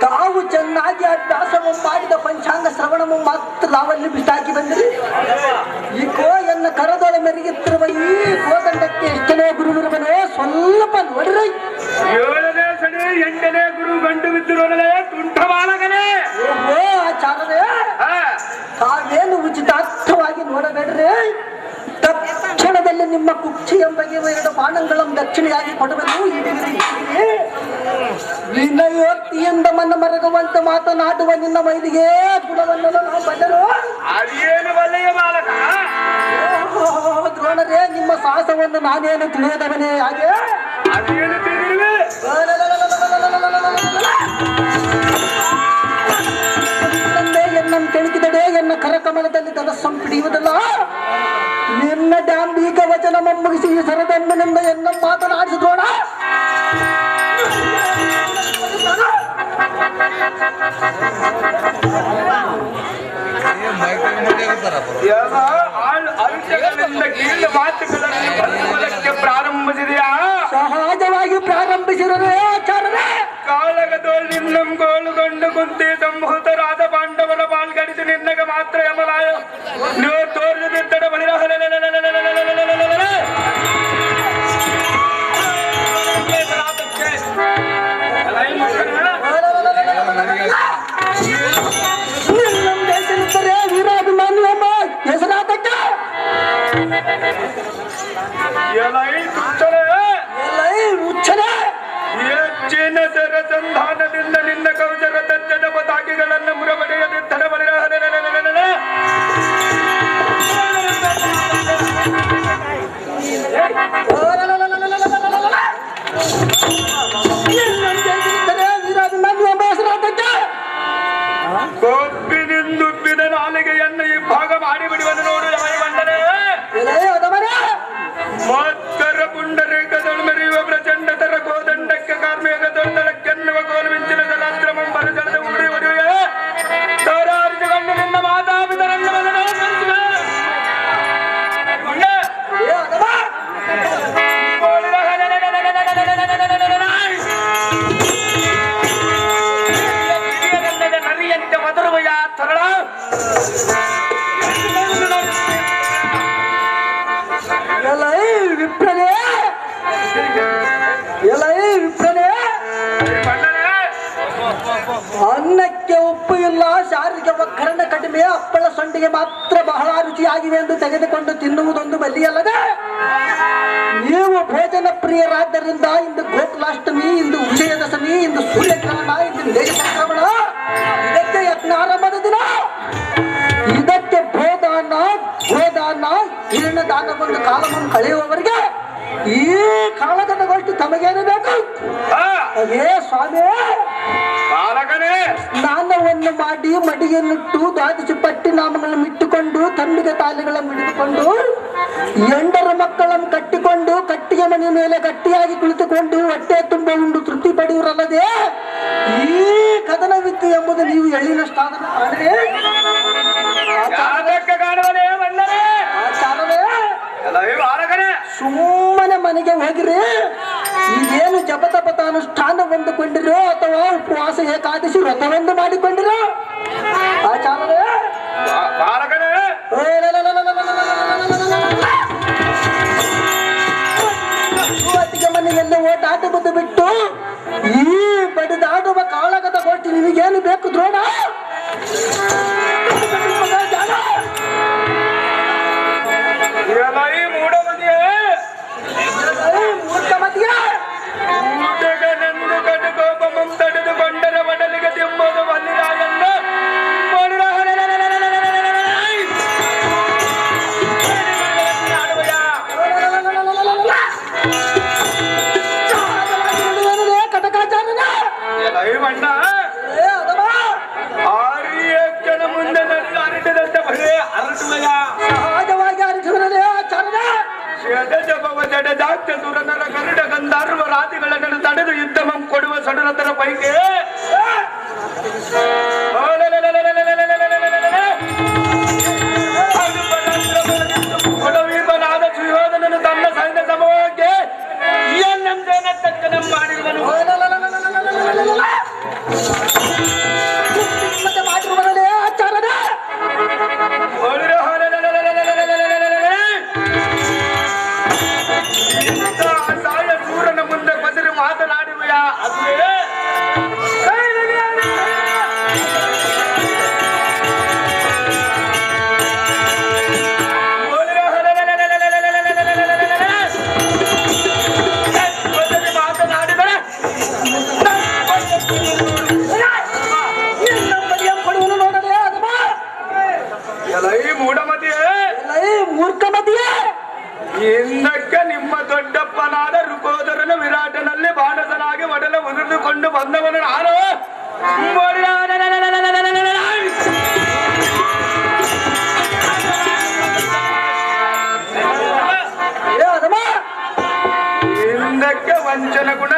ತಾವು ಚೆನ್ನಾಗಿ ಅಭ್ಯಾಸವು ಮಾಡಿದ ಪಂಚಾಂಗ ಶ್ರವಣವು ಮಾತ್ರ ನಾವಲ್ಲಿ ಬಿಸಾಕಿ ಬಂದ್ರಿ ಈ ಕೋ ಎನ್ನ ಕರದೊಳ ಮೆರುಗುತ್ತಿರುವ ಈ ಕೋದಂಡಕ್ಕೆ ಎಷ್ಟನೇ ಗುರುವಿರುವನೋ ಸ್ವಲ್ಪ ನೋಡ್ರಿ. ಏಳನೇ ಸಡಿ ಎಂಟನೇ ಗುರು ಗಂಡು ಬಿದ್ದಿರೋನಲೇ ತುಂಟ ಬಾಲಕನೇ. ಓಹೋ ಆಚಾರವೇ ಹಾ, ತಾವೇನು ಉಚಿತಾರ್ಥವಾಗಿ ನೋಡಬೇಡ್ರಿ. ತಕ್ಷಣದಲ್ಲಿ ನಿಮ್ಮ ಕುಕ್ಷಿ ಎಂಬ ಎರಡು ಬಾಣಗಳನ್ನು ದಕ್ಷಿಣೆಯಾಗಿ ಕೊಡುವುದು ವಿನಯೋಕ್ತಿಯಿಂದ ಮನ ಮರಗುವಂತೆ ಮಾತನಾಡುವ ನಿನ್ನ ಮೈಲಿಗೆ ಗುಣವನ್ನು ನಾವು ಬಂದರು. ದ್ರೋಣರೇ ನಿಮ್ಮ ಸಾಹಸವನ್ನು ನಾನೇನು ತಿಳಿಯದವನೇ? ಹಾಗೆ? ನಿನ್ನ ಡಾಂಬಿಕ ವಚನ ಮುಗಿಸಿ ಈ ಸರದಮ್ಮನಿಂದ ಎನ್ನ ಮಾತನಾಡಿಸಿದೋಣ ಮಾತುಗಳನ್ನು ಪ್ರಾರಂಭಿಸಿದೆಯಾ? ಸಹಜವಾಗಿ ಪ್ರಾರಂಭಿಸಿದರೆ ಆಚಾರವೇ ಕಾಳಗದೋಳ್ ಗೋಲುಗೊಂಡು ಕುಂತಿ ಸಂಭೂತರಾದ ಪಾಂಡವರ ಪಾಲ್ಗಡಿಸಿ ನಿನ್ನಗೆ ಮಾತ್ರ ಯಮಲಾಯ ನೀವು ಸಂಧಾನದಿಂದ ನಿನ್ನ ಕೌಶಲ ತಜ್ಜದ ಪತಾಕಿಗಳನ್ನು ಮುರಬಡೆಯದೆ ಹೆಸರಾತಕ್ಕ ಕೊಬ್ಬಿನಿಂದುಬ್ಬಿದ ನಾಲಿಗೆಯನ್ನು ಇಬ್ಬಾಗ ಮಾಡಿಬಿಡುವನು ನೋಡು ಯಾರು ಬಂದರೆ ಎಲೈ ಅದಮರೇ ಮತ್ಕರ ಪ್ರಚಂಡ ತರ ಪ್ರಚಂಡತರ ಕೋದಂಡಕ್ಕೆ ಕಾರ್ಮಿಕ ದೊಡ್ಡಲಕ್ಕೆನ್ನುವ ಕೋಲು ಮಿಂಚಿನ ಜಲಾಶ್ರಮಂ ಬರಜಲದ ಉಡಿ ಅನ್ನಕ್ಕೆ ಉಪ್ಪು ಇಲ್ಲ ಶಾರಿಗೆ ಒಕ್ಕರಣ ಕಡಿಮೆ ಅಪ್ಪಳ ಸೊಂಡಿಗೆ ಮಾತ್ರ ಬಹಳ ರುಚಿಯಾಗಿವೆ ಎಂದು ತೆಗೆದುಕೊಂಡು ತಿನ್ನುವುದೊಂದು ಬಲಿಯಲ್ಲದೆ? ನೀವು ಭೋಜನ ಪ್ರಿಯರಾದ್ದರಿಂದ ಇಂದು ಗೋಕುಲಾಷ್ಟಮಿ ಇಂದು ವಿಜಯದಶಮಿ ಇಂದು ಸೂರ್ಯಗ್ರಹಣ ಇಂದು ಸಂಕ್ರಮಣ ಇದಕ್ಕೆ ಯತ್ನ ಆರಂಭದ ದಿನ. ಇದಕ್ಕೆ ಭೋದಾನ ಗೋದಾನ ಹೀರ್ಣ ಒಂದು ಕಾಲವನ್ನು ಕಳೆಯುವವರಿಗೆ ಈ ಕಾಲಗತಗೊಟ್ಟು ತಮಗೇನು ಬೇಕು? ಅದೇ ಸ್ವಾಮಿ ಸ್ನಾನವನ್ನು ಮಾಡಿ ಮಡಿಯನ್ನಿಟ್ಟು ದ್ವಾದಶಿ ಪಟ್ಟಿ ನಾಮಗಳನ್ನು ಇಟ್ಟುಕೊಂಡು ತಂಬಿಗೆ ತಾಲಿಗಳನ್ನು ಹಿಡಿದುಕೊಂಡು ಎಂಡರ ಮಕ್ಕಳನ್ನು ಕಟ್ಟಿಕೊಂಡು ಕಟ್ಟಿಗೆ ಮನೆ ಮೇಲೆ ಗಟ್ಟಿಯಾಗಿ ಕುಳಿತುಕೊಂಡು ಹೊಟ್ಟೆ ತುಂಬ ಉಂಡು ತೃಪ್ತಿ ಪಡೆಯುವರಲ್ಲದೆ ಈ ಕದನ ವಿದ್ಯೆ ಎಂಬುದು ನೀವು ಎಳ್ಳಿನಷ್ಟಾದ ಸುಮ್ಮನೆ ಮನೆಗೆ ಹೋಗಿರಿ. ಈಗೇನು ಜಪತಪತ ಅನುಷ್ಠಾನ ಕೊಂಡಿರೋ ಅಥವಾ ಉಪವಾಸ ಏಕಾದಶಿ ವ್ರತವೆಂದು ಮಾಡಿಕೊಂಡಿರೋ ಯುವತಿಗೆ ಮನೆಯಲ್ಲಿ ಓಟಾಟ ಬಿಟ್ಟು ಈ ಬಡಿದಾಡುವ ಕಾಳಗದ ಗೋಷ್ಠಿ ನಿಮಗೇನು ಬೇಕು ದ್ರೋಣ ಸಡಲತರ ಪೈಕಿ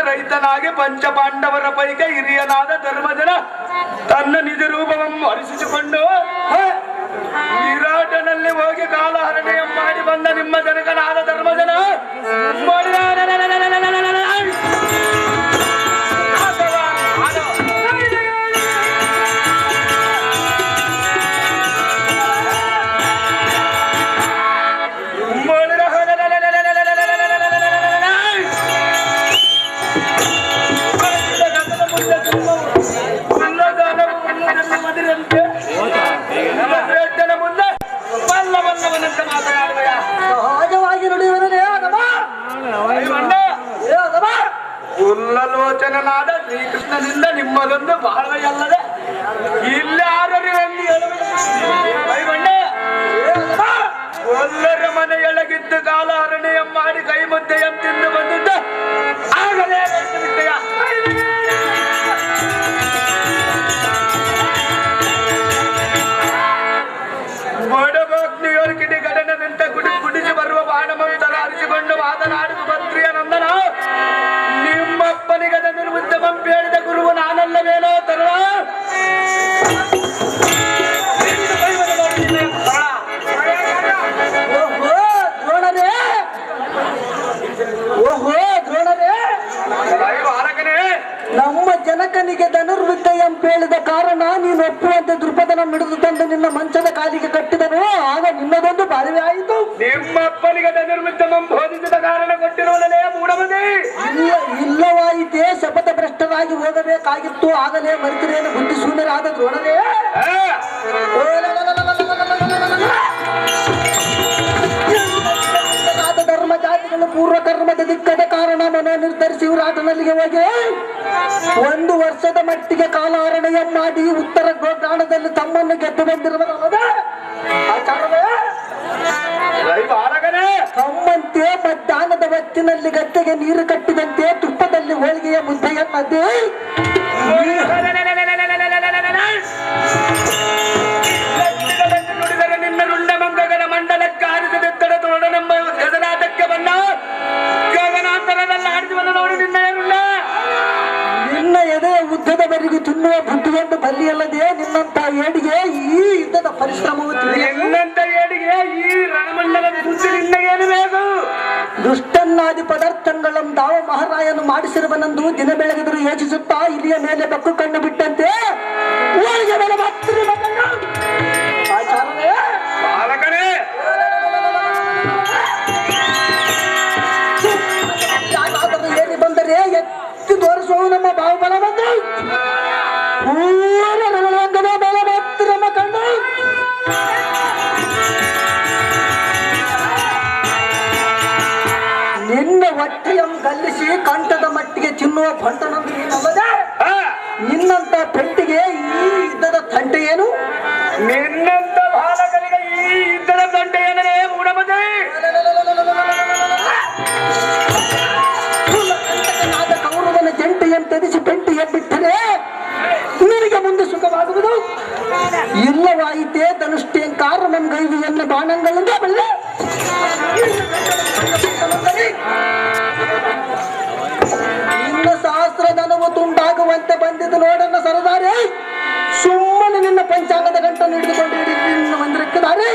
ರೈತನಾಗಿ ಪಂಚಪಾಂಡವರ ಪೈಕಿ ಹಿರಿಯನಾದ ಧರ್ಮಜನ ತನ್ನ ನಿಜ ರೂಪವನ್ನು ಹರಿಸಿಕೊಂಡು ಹೇ, ವಿರಾಟನಲ್ಲಿ ಹೋಗಿ ಕಾಲಹರಣೆಯ ಮಾಡಿ ಬಂದ ನಿಮ್ಮ ಜನಕನಾದ ಧರ್ಮಜನ ಸಹಜವಾಗಿ ನುಡಿಯುವನೇ ಉಲ್ಲಲೋಚನನಾದ ಶ್ರೀಕೃಷ್ಣನಿಂದ ನಿಮ್ಮದೊಂದು ಬಾಳ್ವೆಯಲ್ಲದೆ ಇಲ್ಲಿ ಜನಕನಿಗೆ ಧನುರ್ವಿದ್ಯೆ ಹೇಳಿದ ಕಾರಣ ನೀನು ಒಪ್ಪುವಂತೆ ದೃಪದನ ಮಿಡಿದು ತಂದು ನಿನ್ನ ಮಂಚದ ಕಾಲಿಗೆ ಕಟ್ಟಿದನು. ಆಗ ನಿನ್ನದೊಂದು ಬಾಳ್ವೆ ಆಯಿತು. ನಿಮ್ಮ ಅಪ್ಪನಿಗೆ ಬೋಧಿಸಿದ ಕಾರಣ ಕೊಟ್ಟಿರುವುದಲ್ಲೇ ಮೂಡಬದಿ ಇಲ್ಲ ಇಲ್ಲವಾಯಿತೇ ಶಪಥ ಭ್ರಷ್ಟರಾಗಿ ಹೋಗಬೇಕಾಗಿತ್ತು. ಆಗಲೇ ಮರಿತರೇನು ಬುದ್ಧಿ ಶೂನ್ಯರಾದ ಮನ ನಿರ್ಧರಿಸಿ ವಿರಾಟನಲ್ಲಿಗೆ ಹೋಗಿ ಒಂದು ವರ್ಷದ ಮಟ್ಟಿಗೆ ಕಾಲಾರಣೆಯ ಮಾಡಿ ಉತ್ತರ ಗೋದಾನದಲ್ಲಿ ತಮ್ಮನ್ನು ಗೆದ್ದು ಬಂದಿರುವ ತಮ್ಮಂತೆ ಮಧ್ಯಾಹ್ನದ ಹೊತ್ತಿನಲ್ಲಿ ಗದ್ದೆಗೆ ನೀರು ಕಟ್ಟಿದಂತೆ ತುಪ್ಪದಲ್ಲಿ ಹೋಳಿಗೆಯ ಮುದ್ದೆಯನ್ನದೇ ಉದ್ದದವರೆಗೂ ತಿನ್ನುವ ಬುದ್ಧಿಯನ್ನು ಬಲ್ಲಿಯಲ್ಲದೆ ನಿನ್ನಂತ ಏಡಿಗೆ ಈ ಯುದ್ಧದ ಪರಿಶ್ರಮವು ತಿಳಿಯದು ನಿನ್ನಂತ ಏಡಿಗೆ ಈ ರಣಮಂಡಲದ ಬುದ್ಧಿ ನಿನ್ನಗೇನು ಬೇಕು? ದುಷ್ಟನ್ನಾದಿ ಪದಾರ್ಥಗಳನ್ನು ದಾವ ಮಹಾರಾಯನು ಮಾಡಿಸಿರುವನೆಂದು ದಿನ ಬೆಳಗಿದ್ರು ಯೋಚಿಸುತ್ತಾ ಇಲ್ಲಿಯ ಮೇಲೆ ಬೆಕ್ಕು ಕಣ್ಣು ಬಿಟ್ಟಂತೆ. ಊರಿಗೆ ಮೇಲೆ ಮಾತ್ರ ನಿನ್ನ ಹೊಟ್ಟೆಯಂ ಗಲ್ಲಿಸಿ ಕಂಠದ ಮಟ್ಟಿಗೆ ತಿನ್ನುವ ಬಂಟನಂದ್ರೆ ಆ, ನಿನ್ನಂತ ಪೆಟ್ಟಿಗೆ ಈ ಯುದ್ಧದ ತಂಟೆ ಏನು? ನಿನ್ನಂತ ಬಾಲಕರಿಗೆ ಈ ಯುದ್ಧದ ತಂಟೆ ಏನರೇ ಮೂಡವದೆ ಆದ ಕೌರವನ ಜಂಟೆಯನ್ನು ತೆಗೆಸಿ ಪೆಟ್ಟಿಗೆ ಬಿಟ್ಟರೆ ನಿನಗೆ ಮುಂದೆ ಸುಖವಾಗುವುದು? ಇಲ್ಲವಾಯಿತೇ ಧನುಷ್ಠ್ಯಂಕಾರ ಗೈವಿಯನ್ನ ಬಾಣಗಳಿಂದ ಬಲ್ಲೆ. ನಿನ್ನ ಸಹಸ್ರಧನವು ತುಂಡಾಗುವಂತೆ ಬಂದಿದ್ದು ನೋಡನ್ನ ಸರದಾರೆ. ಸುಮ್ಮನೆ ನಿನ್ನ ಪಂಚಾಂಗದ ಗಂಟನ್ನು ಹಿಡಿದುಕೊಂಡು ಹಿಡಿದು ನಿನ್ನ ಮಂದಿರಕ್ಕೆ ದಾರೆ.